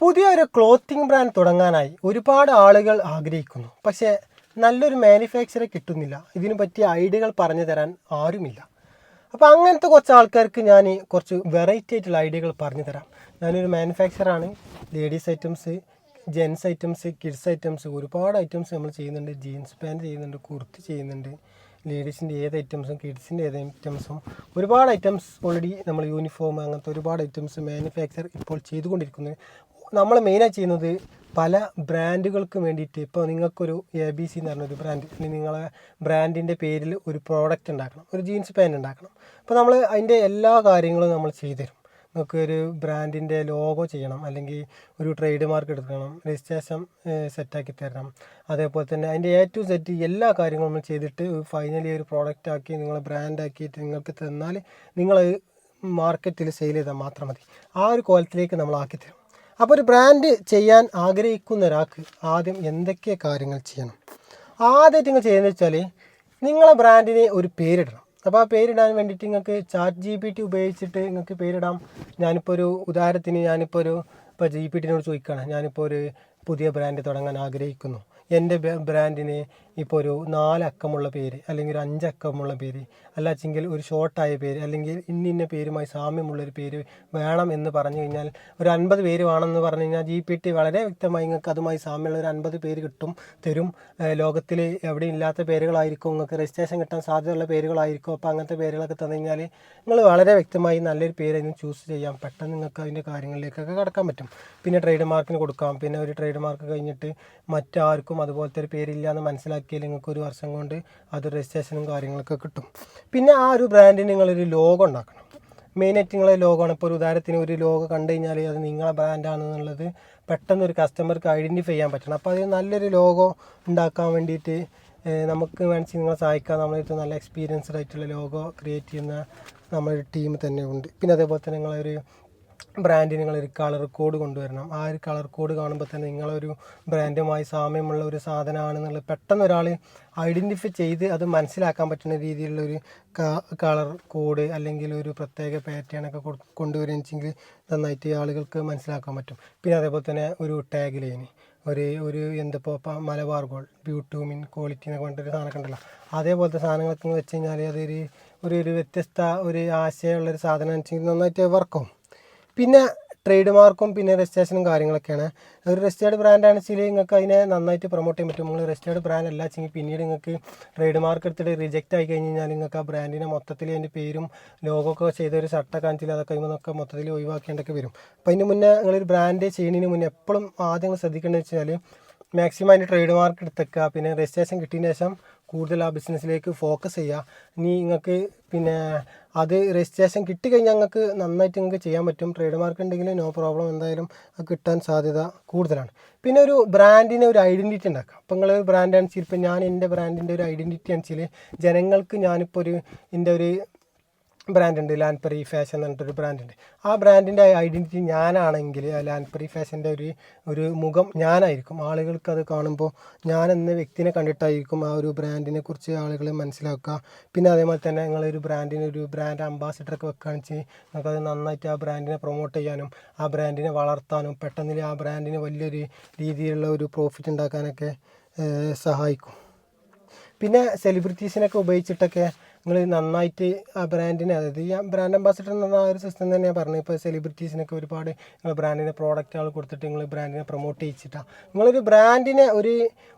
പുതിയൊരു clothing brand തുടങ്ങാനായി ഒരുപാട് ആളുകൾ ആഗ്രഹിക്കുന്നു. പക്ഷേ നല്ലൊരു മാനുഫാക്ചറെ കിട്ടുന്നില്ല. ഇതിനു പറ്റിയ ഐഡിയകൾ പറഞ്ഞു തരാൻ ആരുമില്ല. അപ്പോൾ അങ്ങനത്തെ കുറച്ച് ആൾക്കാർക്ക് ഞാൻ കുറച്ച് വെറൈറ്റി ആയിട്ടുള്ള ഐഡിയകൾ പറഞ്ഞു തരാം. ഞാനൊരു മാനുഫാക്ചറാണ് ladies items gents items kids items ഒരുപാട് ഐറ്റംസ് നമ്മൾ ചെയ്യുന്നുണ്ട്. ജീൻസ് പാന്റ് ചെയ്യുന്നുണ്ട് കുർത്തി ചെയ്യുന്നുണ്ട്. ലേഡീസിന്റെ ഏത് ഐറ്റംസും കിഡ്സിന്റെ ഏത് ഐറ്റംസും ഒരുപാട് ഐറ്റംസ് ഓൾറെഡി നമ്മൾ യൂണിഫോം അങ്ങനത്തെ ഒരുപാട് ഐറ്റംസ് മാനുഫാക്ചർ ഇപ്പോൾ ചെയ്തുകൊണ്ടിരിക്കുന്നത് നമ്മൾ മെയിനായി ചെയ്യുന്നത് പല ബ്രാൻഡുകൾക്ക് വേണ്ടിയിട്ട്. ഇപ്പോൾ നിങ്ങൾക്കൊരു എ ബി സി എന്ന് പറഞ്ഞൊരു ബ്രാൻഡ് അല്ലെങ്കിൽ നിങ്ങളെ ബ്രാൻഡിന്റെ പേരിൽ ഒരു പ്രോഡക്റ്റ് ഉണ്ടാക്കണം ഒരു ജീൻസ് പാന്റ് ഉണ്ടാക്കണം. അപ്പോൾ നമ്മൾ അതിന്റെ എല്ലാ കാര്യങ്ങളും നമ്മൾ ചെയ്തുതരും. നമുക്ക് ഒരു ബ്രാൻഡിന്റെ ലോഗോ ചെയ്യണം അല്ലെങ്കിൽ ഒരു ട്രേഡ് മാർക്ക് എടുക്കണം രജിസ്ട്രേഷൻ സെറ്റാക്കി തരണം. അതേപോലെ തന്നെ അതിന്റെ എ ടു സെറ്റ് എല്ലാ കാര്യങ്ങളും നമ്മൾ ചെയ്തിട്ട് ഫൈനലി ഒരു പ്രോഡക്റ്റ് ആക്കി നിങ്ങൾ ബ്രാൻഡ് ആക്കിയിട്ട് നിങ്ങൾക്ക് തന്നാൽ നിങ്ങൾ മാർക്കറ്റിൽ സെയിൽ ചെയ്താൽ മാത്രം മതി. ആ ഒരു കോലത്തിലേക്ക് നമ്മൾ ആക്കി തരും. അപ്പോൾ ഒരു ബ്രാൻഡ് ചെയ്യാൻ ആഗ്രഹിക്കുന്ന ഒരാൾക്ക് ആദ്യം എന്തൊക്കെ കാര്യങ്ങൾ ചെയ്യണം? ആദ്യമായിട്ട് നിങ്ങൾ ചെയ്യുന്നത് വെച്ചാൽ നിങ്ങളെ ബ്രാൻഡിന് ഒരു പേരിടണം. അപ്പോൾ ആ പേരിടാൻ വേണ്ടിയിട്ട് നിങ്ങൾക്ക് ചാറ്റ് ജി പി ടി ഉപയോഗിച്ചിട്ട് നിങ്ങൾക്ക് പേരിടാം. ഞാനിപ്പോൾ ഒരു ഉദാഹരണത്തിന് ഞാനിപ്പോൾ ഒരു ഇപ്പോൾ ജി പി ടിനോട് ചോദിക്കുകയാണ്. ഞാനിപ്പോൾ ഒരു പുതിയ ബ്രാൻഡ് തുടങ്ങാൻ ആഗ്രഹിക്കുന്നു. എന്റെ ബ്രാൻഡിന് ഇപ്പോൾ ഒരു നാലക്കമുള്ള പേര് അല്ലെങ്കിൽ ഒരു അഞ്ചക്കമുള്ള പേര് അല്ലാച്ചെങ്കിൽ ഒരു ഷോർട്ടായ പേര് അല്ലെങ്കിൽ ഇന്നിന്ന ഇന്ന പേരുമായി സാമ്യമുള്ളൊരു പേര് വേണം എന്ന് പറഞ്ഞു കഴിഞ്ഞാൽ ഒരു അൻപത് പേര് വേണമെന്ന് പറഞ്ഞു കഴിഞ്ഞാൽ ജി പി ടി വളരെ വ്യക്തമായി നിങ്ങൾക്ക് അതുമായി സാമ്യമുള്ള ഒരു അൻപത് പേര് കിട്ടും തരും. ലോകത്തിൽ എവിടെ ഇല്ലാത്ത പേരുകളായിരിക്കും നിങ്ങൾക്ക് രജിസ്ട്രേഷൻ കിട്ടാൻ സാധ്യതയുള്ള പേരുകളായിരിക്കും. അപ്പോൾ അങ്ങനത്തെ പേരുകളൊക്കെ തന്നു കഴിഞ്ഞാൽ നിങ്ങൾ വളരെ വ്യക്തമായി നല്ലൊരു പേര് അതിന് ചൂസ് ചെയ്യാം. പെട്ടെന്ന് നിങ്ങൾക്ക് അതിന്റെ കാര്യങ്ങളിലേക്കൊക്കെ കടക്കാൻ പറ്റും. പിന്നെ ട്രേഡ് മാർക്കിന് കൊടുക്കാം. പിന്നെ ഒരു ട്രേഡ് മാർക്ക് കഴിഞ്ഞിട്ട് മറ്റാർക്കും അതുപോലത്തെ ഒരു പേരില്ല എന്ന് മനസ്സിലാക്കിയാൽ നിങ്ങൾക്ക് ഒരു വർഷം കൊണ്ട് അത് രജിസ്ട്രേഷനും കാര്യങ്ങളൊക്കെ കിട്ടും. പിന്നെ ആ ഒരു ബ്രാൻഡിന് നിങ്ങളൊരു ലോഗോ ഉണ്ടാക്കണം. മെയിനായിട്ട് നിങ്ങളെ ആണ്. ഇപ്പോൾ ഒരു ഉദാഹരണത്തിന് ഒരു ലോഗോ കണ്ടു കഴിഞ്ഞാൽ അത് നിങ്ങളെ ബ്രാൻഡാണെന്നുള്ളത് പെട്ടെന്ന് ഒരു കസ്റ്റമർക്ക് ഐഡന്റിഫൈ ചെയ്യാൻ പറ്റണം. അപ്പോൾ അത് നല്ലൊരു ലോഗോ ഉണ്ടാക്കാൻ വേണ്ടിയിട്ട് നമുക്ക് വേണമെങ്കിൽ നിങ്ങളെ സഹായിക്കാം നമ്മളടുത്ത് നല്ല എക്സ്പീരിയൻസ്ഡ് ആയിട്ടുള്ള ലോഗോ ക്രിയേറ്റ് ചെയ്യുന്ന നമ്മളൊരു ടീം തന്നെ ഉണ്ട്. പിന്നെ അതേപോലെ തന്നെ നിങ്ങളൊരു ബ്രാൻഡിന് ഒരു കളർ കോഡ് കൊണ്ടുവരണം. ആ ഒരു കളർ കോഡ് കാണുമ്പോൾ തന്നെ നിങ്ങളൊരു ബ്രാൻഡുമായി സാമ്യമുള്ള ഒരു സാധനമാണെന്നുള്ള പെട്ടെന്ന് ഒരാൾ ഐഡന്റിഫൈ ചെയ്ത് അത് മനസ്സിലാക്കാൻ പറ്റുന്ന രീതിയിലുള്ള ഒരു കളർ കോഡ് അല്ലെങ്കിൽ ഒരു പ്രത്യേക ഒക്കെ കൊടു- നന്നായിട്ട് ആളുകൾക്ക് മനസ്സിലാക്കാൻ പറ്റും. പിന്നെ അതേപോലെ തന്നെ ഒരു ടാഗ് ലൈന് ഒരു ഒരു എന്തിപ്പോൾ മലബാർ ഗോൾഡ് ബ്യൂട്ടൂമിൻ ക്വാളിറ്റി എന്നൊക്കെ പറഞ്ഞിട്ടൊരു സാധനമൊക്കെ ഉണ്ടല്ലോ. അതേപോലത്തെ സാധനങ്ങളൊക്കെ വെച്ച് കഴിഞ്ഞാൽ അതൊരു ഒരു ഒരു വ്യത്യസ്ത ഒരു ആശയമുള്ളൊരു സാധനം വെച്ചെങ്കിൽ നന്നായിട്ട് വർക്കാവും പിന്നെ ട്രേഡ് മാർക്കും പിന്നെ രജിസ്ട്രേഷനും കാര്യങ്ങളൊക്കെയാണ്. ഒരു രജിസ്റ്റേർഡ് ബ്രാൻഡാണ് വെച്ചാൽ നിങ്ങൾക്ക് അതിനെ നന്നായിട്ട് പ്രൊമോട്ട് ചെയ്യാൻ പറ്റും. നിങ്ങൾ രജിസ്റ്റേർഡ് ബ്രാൻഡ് അല്ല വെച്ചെങ്കിൽ പിന്നീട് നിങ്ങൾക്ക് ട്രേഡ് മാർക്ക് എടുത്തിട്ട് റിജക്റ്റ് ആയി കഴിഞ്ഞ് കഴിഞ്ഞാൽ നിങ്ങൾക്ക് ആ ബ്രാൻഡിനെ മൊത്തത്തിൽ അതിന്റെ പേരും ലോഗോ ഒക്കെ ചെയ്ത ഒരു ഷർട്ടൊക്കെ കാണിച്ചില്ല അതൊക്കെ കഴിയുമ്പോൾ മൊത്തത്തിൽ ഒഴിവാക്കേണ്ടൊക്കെ വരും. അപ്പോൾ അതിന് മുന്നേ നിങ്ങളൊരു ബ്രാൻഡ് ചെയ്യുന്നതിന് മുന്നേ എപ്പോഴും ആദ്യം ശ്രദ്ധിക്കേണ്ടതെന്ന് ശ്രദ്ധിക്കേണ്ടത് വെച്ചാൽ മാക്സിമം അതിന്റെ ട്രേഡ് മാർക്ക് എടുത്തേക്കുക. പിന്നെ രജിസ്ട്രേഷൻ കിട്ടിയ ശേഷം കൂടുതൽ ആ ബിസിനസ്സിലേക്ക് ഫോക്കസ് ചെയ്യുക. ഇനി നിങ്ങൾക്ക് പിന്നെ അത് രജിസ്ട്രേഷൻ കിട്ടിക്കഴിഞ്ഞാൽ നിങ്ങൾക്ക് നന്നായിട്ട് നിങ്ങൾക്ക് ചെയ്യാൻ പറ്റും. ട്രേഡ് മാർക്ക് ഉണ്ടെങ്കിൽ നോ പ്രോബ്ലം എന്തായാലും അത് കിട്ടാൻ സാധ്യത കൂടുതലാണ്. പിന്നെ ഒരു ബ്രാൻഡിന് ഒരു ഐഡന്റിറ്റി ഉണ്ടാക്കുക. അപ്പോൾ നിങ്ങൾ ബ്രാൻഡ് അനുസരിച്ച് ഇപ്പം ഞാൻ എന്റെ ബ്രാൻഡിന്റെ ഒരു ഐഡന്റിറ്റി അനുസരിച്ച് ജനങ്ങൾക്ക് ഞാനിപ്പോൾ ഒരു എന്റെ ഒരു ബ്രാൻഡ് ലാൻപെറി ഫാഷൻ എന്ന് പറഞ്ഞിട്ടൊരു ബ്രാൻഡുണ്ട് ആ ബ്രാൻഡിന്റെ ഐഡന്റിറ്റി ഞാനാണെങ്കിൽ ലാൻപറി ഫാഷന്റെ ഒരു ഒരു മുഖം ഞാനായിരിക്കും. ആളുകൾക്ക് അത് കാണുമ്പോൾ ഞാൻ എന്ന വ്യക്തിനെ കണ്ടിട്ടായിരിക്കും ആ ഒരു ബ്രാൻഡിനെ കുറിച്ച് ആളുകൾ മനസ്സിലാക്കുക. പിന്നെ അതേപോലെ തന്നെ നിങ്ങളൊരു ബ്രാൻഡിന് ഒരു ബ്രാൻഡ് അംബാസിഡറൊക്കെ വെക്കുകയാണെന്ന് വെച്ചാൽ നിങ്ങൾക്കത് നന്നായിട്ട് ആ ബ്രാൻഡിനെ പ്രൊമോട്ട് ചെയ്യാനും ആ ബ്രാൻഡിനെ വളർത്താനും പെട്ടെന്ന് ആ ബ്രാൻഡിന് വലിയൊരു രീതിയിലുള്ള ഒരു പ്രോഫിറ്റ് ഉണ്ടാക്കാനൊക്കെ സഹായിക്കും. പിന്നെ സെലിബ്രിറ്റീസിനൊക്കെ ഉപയോഗിച്ചിട്ടൊക്കെ നിങ്ങൾ നന്നായിട്ട് ആ ബ്രാൻഡിനെ അതായത് ഈ ബ്രാൻഡ് അംബാസിഡർ എന്ന ആ ഒരു സിസ്റ്റം തന്നെയാണ് പറഞ്ഞത്. ഇപ്പോൾ സെലിബ്രിറ്റീസിനൊക്കെ ഒരുപാട് നിങ്ങൾ ബ്രാൻഡിന്റെ പ്രോഡക്റ്റുകൾ കൊടുത്തിട്ട് നിങ്ങൾ ബ്രാൻഡിനെ പ്രൊമോട്ട് ചെയ്യിച്ചിട്ടാണ് നിങ്ങളൊരു ബ്രാൻഡിനെ ഒരു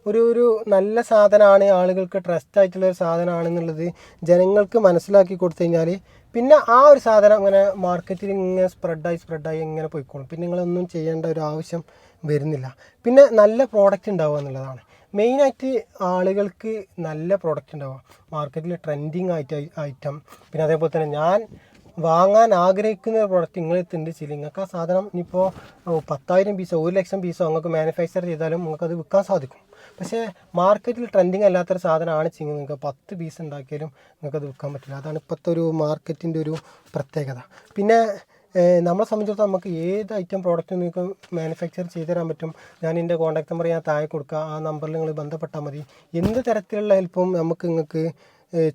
ഒരു ഒരു നല്ല സാധനമാണ് ആളുകൾക്ക് ട്രസ്റ്റ് ആയിട്ടുള്ള ഒരു സാധനമാണെന്നുള്ളത് ജനങ്ങൾക്ക് മനസ്സിലാക്കി കൊടുത്തു കഴിഞ്ഞാൽ പിന്നെ ആ ഒരു സാധനം ഇങ്ങനെ മാർക്കറ്റിൽ ഇങ്ങനെ സ്പ്രെഡായി സ്പ്രെഡായി ഇങ്ങനെ പോയിക്കോളും. പിന്നെ നിങ്ങളൊന്നും ചെയ്യേണ്ട ഒരു ആവശ്യം വരുന്നില്ല. പിന്നെ നല്ല പ്രോഡക്റ്റ് ഉണ്ടാവുക എന്നുള്ളതാണ്. മെയിനായിട്ട് ആളുകൾക്ക് നല്ല പ്രോഡക്റ്റ് ഉണ്ടാവുക. മാർക്കറ്റിൽ ട്രെൻഡിങ് ആയിട്ട് ഐറ്റം പിന്നെ അതേപോലെ തന്നെ ഞാൻ വാങ്ങാൻ ആഗ്രഹിക്കുന്ന പ്രോഡക്റ്റ് നിങ്ങൾ എത്തുന്നുണ്ട് ചില നിങ്ങൾക്ക് ആ സാധനം ഇനിയിപ്പോൾ പത്തായിരം പീസോ ഒരു ലക്ഷം പീസോ നിങ്ങൾക്ക് മാനുഫാക്ചർ ചെയ്താലും നിങ്ങൾക്ക് അത് വിൽക്കാൻ സാധിക്കും. പക്ഷേ മാർക്കറ്റിൽ ട്രെൻഡിങ് അല്ലാത്തൊരു സാധനമാണ് ചെയ്യുന്നത്. നിങ്ങൾക്ക് പത്ത് പീസ് ഉണ്ടാക്കിയാലും നിങ്ങൾക്ക് അത് വിൽക്കാൻ പറ്റില്ല. അതാണ് ഇപ്പോഴത്തെ ഒരു മാർക്കറ്റിന്റെ ഒരു പ്രത്യേകത. പിന്നെ നമ്മളെ സംബന്ധിച്ചിടത്തോളം നമുക്ക് ഏത് ഐറ്റം പ്രോഡക്റ്റ് നിങ്ങൾക്ക് മാനുഫാക്ചർ ചെയ്തു തരാൻ പറ്റും. ഞാൻ എന്റെ കോൺടാക്ട് നമ്പർ ഞാൻ താഴെ കൊടുക്കുക ആ നമ്പറിൽ നിങ്ങൾ ബന്ധപ്പെട്ടാൽ മതി. എന്ത് തരത്തിലുള്ള ഹെൽപ്പും നമുക്ക് നിങ്ങൾക്ക്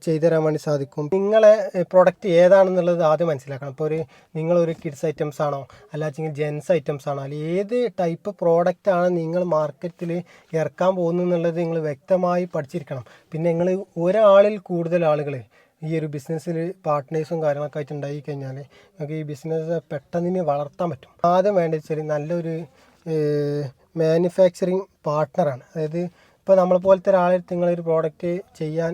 ചെയ്തു തരാൻ വേണ്ടി സാധിക്കും? നിങ്ങളെ പ്രോഡക്റ്റ് ഏതാണെന്നുള്ളത് ആദ്യം മനസ്സിലാക്കണം. ഇപ്പോൾ ഒരു നിങ്ങളൊരു കിഡ്സ് ഐറ്റംസ് ആണോ? അല്ലാച്ചെങ്കിൽ ജെൻസ് ഐറ്റംസ് ആണോ? അല്ലെങ്കിൽ ഏത് ടൈപ്പ് പ്രോഡക്റ്റ് ആണ് നിങ്ങൾ മാർക്കറ്റിൽ ഇറക്കാൻ പോകുന്നത് എന്നുള്ളത് നിങ്ങൾ വ്യക്തമായി പഠിച്ചിരിക്കണം. പിന്നെ നിങ്ങൾ ഒരാളിൽ കൂടുതൽ ആളുകൾ ഈ ഒരു ബിസിനസ്സിൽ പാർട്ട്നേഴ്സും കാര്യങ്ങളൊക്കെ ആയിട്ട് ഉണ്ടായി കഴിഞ്ഞാൽ നമുക്ക് ഈ ബിസിനസ് പെട്ടെന്ന് വളർത്താൻ പറ്റും. ആദ്യം വേണ്ടത് വെച്ചാൽ നല്ലൊരു മാനുഫാക്ചറിങ് പാർട്ട്ണറാണ് അതായത് ഇപ്പോൾ നമ്മളെ പോലത്തെ ഒരാളെ നിങ്ങളൊരു പ്രോഡക്റ്റ് ചെയ്യാൻ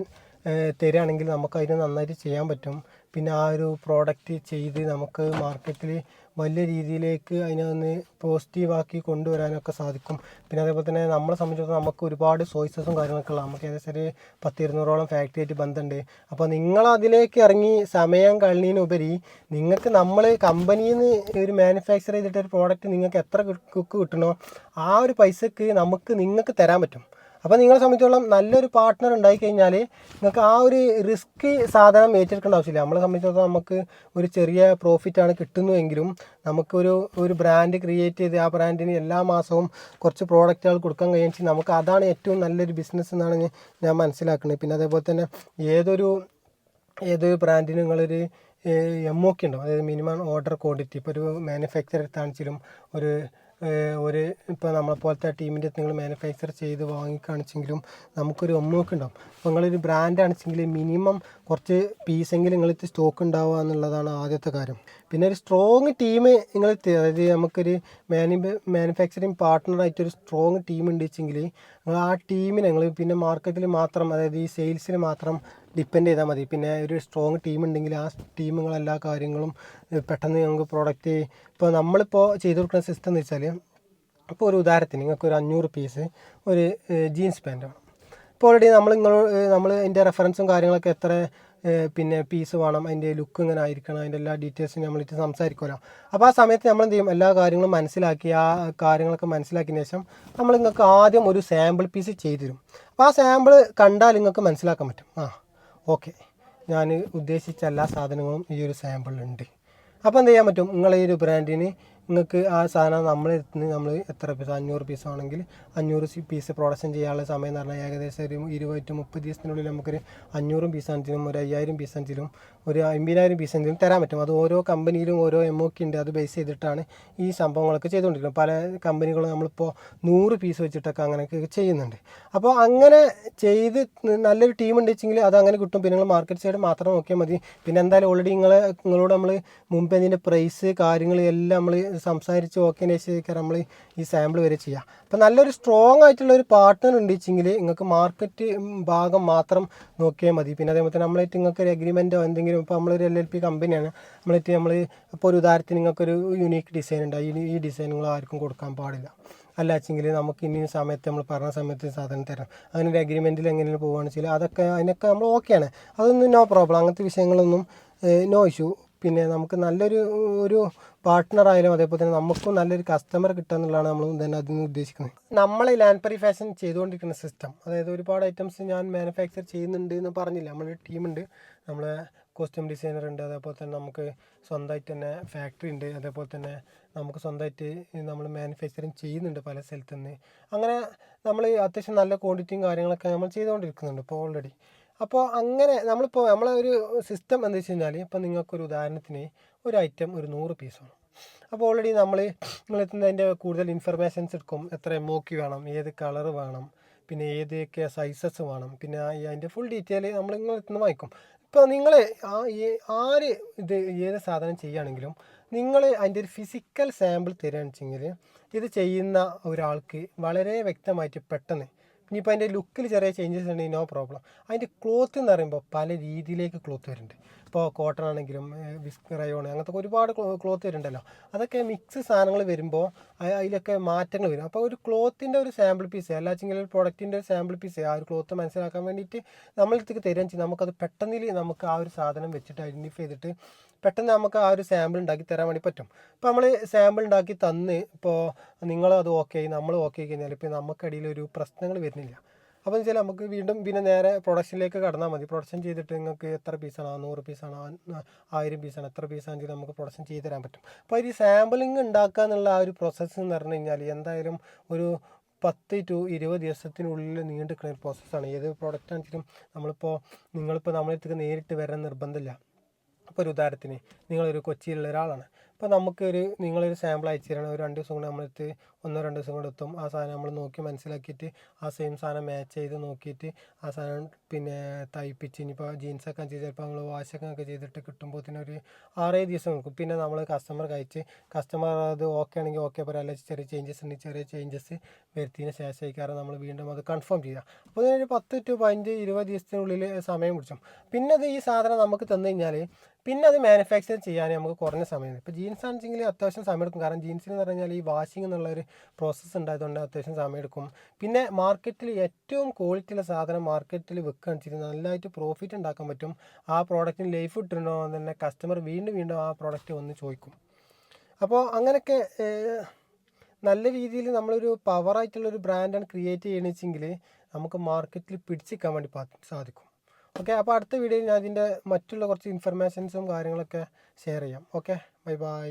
തരികയാണെങ്കിൽ നമുക്കതിനെ നന്നായിട്ട് ചെയ്യാൻ പറ്റും. പിന്നെ ആ ഒരു പ്രോഡക്റ്റ് ചെയ്ത് നമുക്ക് മാർക്കറ്റിൽ വലിയ രീതിയിലേക്ക് അതിനെ ഒന്ന് പോസിറ്റീവാക്കി കൊണ്ടുവരാനൊക്കെ സാധിക്കും. പിന്നെ അതേപോലെ തന്നെ നമ്മളെ സംബന്ധിച്ചിടത്തോളം നമുക്ക് ഒരുപാട് സോഴ്സസും കാര്യങ്ങളൊക്കെ ഉള്ള നമുക്ക് ഏകദേശം ഒരു പത്ത് ഇരുന്നൂറോളം ഫാക്ടറി ആയിട്ട് ബന്ധമുണ്ട്. അപ്പോൾ നിങ്ങൾ അതിലേക്ക് ഇറങ്ങി സമയം കളഞ്ഞതിനുപരി നിങ്ങൾക്ക് നമ്മൾ കമ്പനിയിൽ നിന്ന് ഒരു മാനുഫാക്ചർ ചെയ്തിട്ട് ഒരു പ്രോഡക്റ്റ് നിങ്ങൾക്ക് എത്ര കുക്ക് കിട്ടണോ ആ ഒരു പൈസക്ക് നമുക്ക് നിങ്ങൾക്ക് തരാൻ പറ്റും. അപ്പോൾ നിങ്ങളെ സംബന്ധിച്ചോളം നല്ലൊരു പാർട്ട്ണർ ഉണ്ടായി കഴിഞ്ഞാൽ നിങ്ങൾക്ക് ആ ഒരു റിസ്ക് സാധനം ഏറ്റെടുക്കേണ്ട ആവശ്യമില്ല. നമ്മളെ സംബന്ധിച്ചിടത്തോളം നമുക്ക് ഒരു ചെറിയ പ്രോഫിറ്റാണ് കിട്ടുന്നതെങ്കിലും നമുക്കൊരു ഒരു ബ്രാൻഡ് ക്രിയേറ്റ് ചെയ്ത് ആ ബ്രാൻഡിന് എല്ലാ മാസവും കുറച്ച് പ്രോഡക്റ്റുകൾ കൊടുക്കാൻ കഴിയുമെങ്കിൽ നമുക്ക് അതാണ് ഏറ്റവും നല്ലൊരു ബിസിനസ് എന്നാണ് ഞാൻ- മനസ്സിലാക്കുന്നത്. പിന്നെ അതേപോലെ തന്നെ ഏതൊരു ഏതൊരു ബ്രാൻഡിന് നിങ്ങളൊരു എം ഒ ഉണ്ടാവും. അതായത് മിനിമം ഓർഡർ ക്വാണ്ടിറ്റി ഇപ്പോൾ ഒരു മാനുഫാക്ചർ എടുത്താണെങ്കിലും ഒരു ഒരു ഇപ്പോൾ നമ്മളെ പോലത്തെ ടീമിന്റെ നിങ്ങൾ മാനുഫാക്ചർ ചെയ്ത് വാങ്ങിക്കാണിച്ചെങ്കിലും നമുക്കൊരു ഒമ്മൊക്കെ ഉണ്ടാവും. അപ്പോൾ നിങ്ങളൊരു ബ്രാൻഡ് ആണിച്ചെങ്കിൽ മിനിമം കുറച്ച് പീസെങ്കിലും നിങ്ങളിത് സ്റ്റോക്ക് ഉണ്ടാവുക എന്നുള്ളതാണ് ആദ്യത്തെ കാര്യം. പിന്നെ ഒരു സ്ട്രോങ് ടീം നിങ്ങൾ അതായത് നമുക്കൊരു മാനു മാനുഫാക്ചറിങ് പാർട്ട്ണറായിട്ട് ഒരു സ്ട്രോങ് ടീം ഉണ്ട് നിങ്ങൾ ആ ടീമിനെ നിങ്ങൾ പിന്നെ മാർക്കറ്റിൽ മാത്രം അതായത് ഈ സെയിൽസിന് മാത്രം ഡിപ്പെൻഡ് ചെയ്താൽ മതി. പിന്നെ ഒരു സ്ട്രോങ് ടീം ഉണ്ടെങ്കിൽ ആ ടീമുകൾ എല്ലാ കാര്യങ്ങളും പെട്ടെന്ന് ഞങ്ങൾക്ക് പ്രോഡക്റ്റ് ഇപ്പോൾ നമ്മളിപ്പോൾ ചെയ്തു കൊടുക്കുന്ന സിസ്റ്റം എന്ന് വെച്ചാൽ ഇപ്പോൾ ഒരു ഉദാഹരണത്തിന് നിങ്ങൾക്ക് ഒരു അഞ്ഞൂറ് പീസ് ഒരു ജീൻസ് പാന്റ് വേണം. ഇപ്പോൾ ഓൾറെഡി നമ്മൾ നിങ്ങൾ നമ്മൾ അതിന്റെ റെഫറൻസും കാര്യങ്ങളൊക്കെ എത്ര പിന്നെ പീസ് വേണം അതിന്റെ ലുക്ക് ഇങ്ങനെ ആയിരിക്കണം അതിന്റെ എല്ലാ ഡീറ്റെയിൽസും നമ്മളിട്ട് സംസാരിക്കുമല്ലോ അപ്പോൾ ആ സമയത്ത് നമ്മൾ എന്ത് ചെയ്യും? എല്ലാ കാര്യങ്ങളും മനസ്സിലാക്കി ആ കാര്യങ്ങളൊക്കെ മനസ്സിലാക്കിയതിന് ശേഷം നമ്മൾ നിങ്ങൾക്ക് ആദ്യം ഒരു സാമ്പിൾ പീസ് ചെയ്തു തരും. അപ്പോൾ ആ സാമ്പിൾ കണ്ടാൽ നിങ്ങൾക്ക് മനസ്സിലാക്കാൻ പറ്റും. ആ ഓക്കെ. ഞാൻ ഉദ്ദേശിച്ച എല്ലാ സാധനങ്ങളും ഈ ഒരു സാമ്പിളിലുണ്ട് അപ്പോൾ എന്ത് ചെയ്യാൻ പറ്റും? നിങ്ങൾ ഈ ഒരു ബ്രാൻഡിന് നിങ്ങൾക്ക് ആ സാധനം നമ്മൾ അടുത്ത് നമ്മൾ എത്ര പീസ് അഞ്ഞൂറ് പീസ് ആണെങ്കിൽ അഞ്ഞൂറ് പീസ് പ്രൊഡക്ഷൻ ചെയ്യാനുള്ള സമയം എന്ന് പറഞ്ഞാൽ ഏകദേശം ഒരു ഇരുപത് ടു മുപ്പത് ദിവസത്തിനുള്ളിൽ നമുക്കൊരു അഞ്ഞൂറും പീസ് അഞ്ചിലും ഒരു അയ്യായിരം പീസ് അഞ്ചിലും ഒരു അമ്പതിനായിരം പീസ് അഞ്ചിലും തരാൻ പറ്റും. അത് ഓരോ കമ്പനിയിലും ഓരോ എം ഒ ഉണ്ട്. അത് ബേസ് ചെയ്തിട്ടാണ് ഈ സംഭവങ്ങളൊക്കെ ചെയ്തുകൊണ്ടിരിക്കുന്നത്. പല കമ്പനികളും നമ്മളിപ്പോൾ നൂറ് പീസ് വെച്ചിട്ടൊക്കെ അങ്ങനെയൊക്കെ ചെയ്യുന്നുണ്ട്. അപ്പോൾ അങ്ങനെ ചെയ്ത് നല്ലൊരു ടീം ഉണ്ട് വെച്ചെങ്കിൽ അത് അങ്ങനെ കിട്ടും. പിന്നെ നിങ്ങൾ മാർക്കറ്റ് സൈഡ് മാത്രം നോക്കിയാൽ മതി. പിന്നെ എന്തായാലും ഓൾറെഡി നിങ്ങളെ നിങ്ങളോട് നമ്മൾ മുമ്പ് അതിന്റെ പ്രൈസ് കാര്യങ്ങൾ എല്ലാം നമ്മൾ സംസാരിച്ച് ഓക്കെ ശേഷം നമ്മൾ ഈ സാമ്പിൾ വരെ ചെയ്യാം. അപ്പോൾ നല്ലൊരു സ്ട്രോങ് ആയിട്ടുള്ള ഒരു പാർട്ട്ണർ ഉണ്ട് വെച്ചെങ്കിൽ നിങ്ങൾക്ക് മാർക്കറ്റ് ഭാഗം മാത്രം നോക്കിയാൽ മതി. പിന്നെ അതേപോലെ തന്നെ നമ്മളായിട്ട് നിങ്ങൾക്ക് ഒരു അഗ്രിമെന്റോ എന്തെങ്കിലും ഇപ്പോൾ നമ്മളൊരു എൽ എൽ പി കമ്പനിയാണ് നമ്മളായിട്ട് നമ്മൾ ഇപ്പോൾ ഒരു ഉദാഹരണത്തിന് നിങ്ങൾക്കൊരു യുണീക്ക് ഡിസൈൻ ഉണ്ട്. ഈ ഡിസൈൻ നിങ്ങൾ ആർക്കും കൊടുക്കാൻ പാടില്ല. അല്ല അല്ലാച്ചെങ്കിൽ നമുക്ക് ഇനി സമയത്ത് നമ്മൾ പറഞ്ഞ സമയത്ത് സാധനം തരാം. അങ്ങനെ ഒരു അഗ്രിമെന്റിൽ എങ്ങനെയാണ് പോകുകയാണെന്ന് വെച്ചാൽ അതൊക്കെ അതിനൊക്കെ നമ്മൾ ഓക്കെയാണ് അതൊന്നും നോ പ്രോബ്ലം അങ്ങനത്തെ വിഷയങ്ങളൊന്നും നോ ഇഷ്യൂ പിന്നെ നമുക്ക് നല്ലൊരു ഒരു പാർട്ട്ണർ ആയാലും അതേപോലെ തന്നെ നമുക്കും നല്ലൊരു കസ്റ്റമർ കിട്ടുക എന്നുള്ളതാണ് നമ്മൾ തന്നെ അതിൽ നിന്ന് ഉദ്ദേശിക്കുന്നത്. നമ്മൾ ലാൻഡ് ഫാഷൻ ചെയ്തുകൊണ്ടിരിക്കുന്ന സിസ്റ്റം അതായത് ഒരുപാട് ഐറ്റംസ് ഞാൻ മാനുഫാക്ചർ ചെയ്യുന്നുണ്ട് എന്ന് പറഞ്ഞില്ല. നമ്മളൊരു ടീമുണ്ട് നമ്മളെ കോസ്റ്റ്യൂം ഡിസൈനർ ഉണ്ട്. അതേപോലെ തന്നെ നമുക്ക് സ്വന്തമായിട്ട് തന്നെ ഫാക്ടറി ഉണ്ട്. അതേപോലെ തന്നെ നമുക്ക് സ്വന്തമായിട്ട് നമ്മൾ മാനുഫാക്ചറിങ് ചെയ്യുന്നുണ്ട് പല സ്ഥലത്തു നിന്ന്. അങ്ങനെ നമ്മൾ അത്യാവശ്യം നല്ല ക്വാണ്ടിറ്റിയും കാര്യങ്ങളൊക്കെ നമ്മൾ ചെയ്തുകൊണ്ടിരിക്കുന്നുണ്ട് ഇപ്പോൾ ഓൾറെഡി അപ്പോൾ അങ്ങനെ നമ്മളിപ്പോൾ നമ്മളെ ഒരു സിസ്റ്റം എന്താ വെച്ച് കഴിഞ്ഞാൽ ഇപ്പോൾ നിങ്ങൾക്കൊരു ഉദാഹരണത്തിന് ഒരു ഐറ്റം ഒരു നൂറ് പീസാണ് അപ്പോൾ ഓൾറെഡി നമ്മൾ നിങ്ങൾ അതിന്റെ കൂടുതൽ ഇൻഫർമേഷൻസ് എടുക്കും. എത്ര എം വേണം ഏത് കളർ വേണം പിന്നെ ഏതൊക്കെ സൈസസ് വേണം പിന്നെ അതിന്റെ ഫുൾ ഡീറ്റെയിൽ നമ്മൾ നിങ്ങൾ എത്തുന്ന വായിക്കും. ഇപ്പോൾ നിങ്ങൾ ആ ആര് ഇത് ഏത് സാധനം ചെയ്യുകയാണെങ്കിലും നിങ്ങൾ അതിന്റെ ഒരു ഫിസിക്കൽ സാമ്പിൾ തരികയാണെന്ന് വെച്ചെങ്കിൽ ഇത് ചെയ്യുന്ന ഒരാൾക്ക് വളരെ വ്യക്തമായിട്ട് പെട്ടെന്ന് ഇനിയിപ്പോൾ അതിന്റെ ലുക്കിൽ ചെറിയ ചേഞ്ചസ് ഉണ്ടെങ്കിൽ നോ പ്രോബ്ലം അതിന്റെ ക്ലോത്ത് എന്ന് പറയുമ്പോൾ പല രീതിയിലേക്ക് ക്ലോത്ത് വരുന്നുണ്ട്. ഇപ്പോൾ കോട്ടൺ ആണെങ്കിലും വിസ്ക് റയോൺ അങ്ങനത്തെ ഒരുപാട് ക്ലോത്ത് വരുന്നുണ്ടല്ലോ. അതൊക്കെ മിക്സ് സാധനങ്ങൾ വരുമ്പോൾ അതിലൊക്കെ മാറ്റങ്ങൾ വരും. അപ്പോൾ ഒരു ക്ലോത്തിന്റെ ഒരു സാമ്പിൾ പീസ് അല്ലാച്ചെങ്കിൽ ഒരു പ്രൊഡക്റ്റിന്റെ ഒരു സാമ്പിൾ പീസ് ആ ഒരു ക്ലോത്ത് മനസ്സിലാക്കാൻ വേണ്ടിയിട്ട് നമ്മളിടത്തേക്ക് തരുകയും ചെയ്യും. നമുക്കത് പെട്ടെന്നിൽ നമുക്ക് ആ ഒരു സാധനം വെച്ചിട്ട് ഐഡന്റിഫൈ ചെയ്തിട്ട് പെട്ടെന്ന് നമുക്ക് ആ ഒരു സാമ്പിൾ ഉണ്ടാക്കി തരാൻ വേണ്ടി പറ്റും. ഇപ്പോൾ നമ്മൾ സാമ്പിൾ ഉണ്ടാക്കി തന്ന് ഇപ്പോൾ നിങ്ങളത് ഓക്കെ ആയി നമ്മൾ ഓക്കെ ആയി കഴിഞ്ഞാൽ ഇപ്പോൾ നമുക്കിടയിൽ ഒരു പ്രശ്നങ്ങൾ വരുന്നില്ല. അപ്പോൾ എന്ന് വെച്ചാൽ നമുക്ക് വീണ്ടും പിന്നെ നേരെ പ്രൊഡക്ഷനിലേക്ക് കടന്നാൽ മതി. പ്രൊഡക്ഷൻ ചെയ്തിട്ട് നിങ്ങൾക്ക് എത്ര പീസാണോ നൂറ് പീസാണോ ആയിരം പീസാണോ എത്ര പീസാണെങ്കിൽ നമുക്ക് പ്രൊഡക്ഷൻ ചെയ്ത് തരാൻ പറ്റും. അപ്പോൾ ഈ സാമ്പിളിങ് ഉണ്ടാക്കുക എന്നുള്ള ആ ഒരു പ്രോസസ്സ് എന്ന് പറഞ്ഞു കഴിഞ്ഞാൽ എന്തായാലും ഒരു പത്ത് ടു ഇരുപത് ദിവസത്തിനുള്ളിൽ നീണ്ടു നിൽക്കുന്ന ഒരു പ്രോസസ്സാണ് ഏത് പ്രോഡക്റ്റ് ആണെങ്കിലും നമ്മളിപ്പോൾ നിങ്ങളിപ്പോൾ നമ്മളെടുത്തേക്ക് നേരിട്ട് വരാൻ നിർബന്ധമില്ല. ഇപ്പോൾ ഒരു ഉദാഹരണത്തിന് നിങ്ങളൊരു കൊച്ചിയിലുള്ള ഒരാളാണ്. അപ്പോൾ നമുക്കൊരു നിങ്ങളൊരു സാമ്പിൾ അയച്ചു തരണം ഒരു രണ്ട് ദിവസം കൊണ്ട് നമ്മളെടുത്ത് ഒന്നോ രണ്ട് ദിവസം കൊണ്ട് എത്തും. ആ സാധനം നമ്മൾ നോക്കി മനസ്സിലാക്കിയിട്ട് ആ സെയിം സാധനം മാച്ച് ചെയ്ത് നോക്കിയിട്ട് ആ സാധനം പിന്നെ തയ്പ്പിച്ച് ഇനിയിപ്പോൾ ജീൻസൊക്കെ ചെയ്ത് ചിലപ്പോൾ നമ്മൾ വാഷൊക്കെ ഒക്കെ ചെയ്തിട്ട് കിട്ടുമ്പോൾ തന്നെ ഒരു ആറേഴ് ദിവസം നോക്കും പിന്നെ നമ്മൾ കസ്റ്റമർ കഴിച്ച് കസ്റ്റമർ അത് ഓക്കെ ആണെങ്കിൽ ഓക്കെ പറയാം അല്ലെങ്കിൽ ചെറിയ ചേഞ്ചസ് ഉണ്ടെങ്കിൽ ചെറിയ ചേഞ്ചസ് വരുത്തിയതിന് ശേഷമായിക്കാരം നമ്മൾ വീണ്ടും അത് കൺഫേം ചെയ്യുക. അപ്പോൾ ഒരു പത്ത് ടു പതിനഞ്ച് ഇരുപത് ദിവസത്തിനുള്ളിൽ സമയം പിടിച്ചു. പിന്നെ അത് ഈ സാധനം നമുക്ക് തന്നു കഴിഞ്ഞാൽ പിന്നെ അത് മാനുഫാക്ചർ ചെയ്യാൻ നമുക്ക് കുറഞ്ഞ സമയം ഇപ്പോൾ ജീൻസ് ആണെങ്കിൽ അത്യാവശ്യം സമയം എടുക്കും കാരണം ജീൻസിന് എന്ന് പറഞ്ഞാൽ ഈ വാഷിംഗ് എന്നുള്ള ഒരു പ്രോസസ്സ് ഉണ്ടായതുകൊണ്ട് അത്യാവശ്യം സമയം എടുക്കും പിന്നെ മാർക്കറ്റിൽ ഏറ്റവും ക്വാളിറ്റിയുള്ള സാധനം മാർക്കറ്റിൽ വെക്കുകയാണ് വെച്ചിട്ടുണ്ടെങ്കിൽ നല്ലതായിട്ട് പ്രോഫിറ്റ് ഉണ്ടാക്കാൻ പറ്റും. ആ പ്രോഡക്റ്റിന് ലൈഫ് ഇട്ടിട്ടുണ്ടോ തന്നെ കസ്റ്റമർ വീണ്ടും വീണ്ടും ആ പ്രോഡക്റ്റ് ഒന്ന് ചോദിക്കും. അപ്പോൾ അങ്ങനെയൊക്കെ നല്ല രീതിയിൽ നമ്മളൊരു പവറായിട്ടുള്ളൊരു ബ്രാൻഡാണ് ക്രിയേറ്റ് ചെയ്യണമെങ്കിൽ നമുക്ക് മാർക്കറ്റിൽ പിടിച്ചിക്കാൻ വേണ്ടി സാധിക്കും. ഓക്കെ അപ്പോൾ അടുത്ത വീഡിയോയിൽ ഞാൻ ഇതിന്റെ മറ്റുള്ള കുറച്ച് ഇൻഫർമേഷൻസും കാര്യങ്ങളൊക്കെ ഷെയർ ചെയ്യാം. Okay bye bye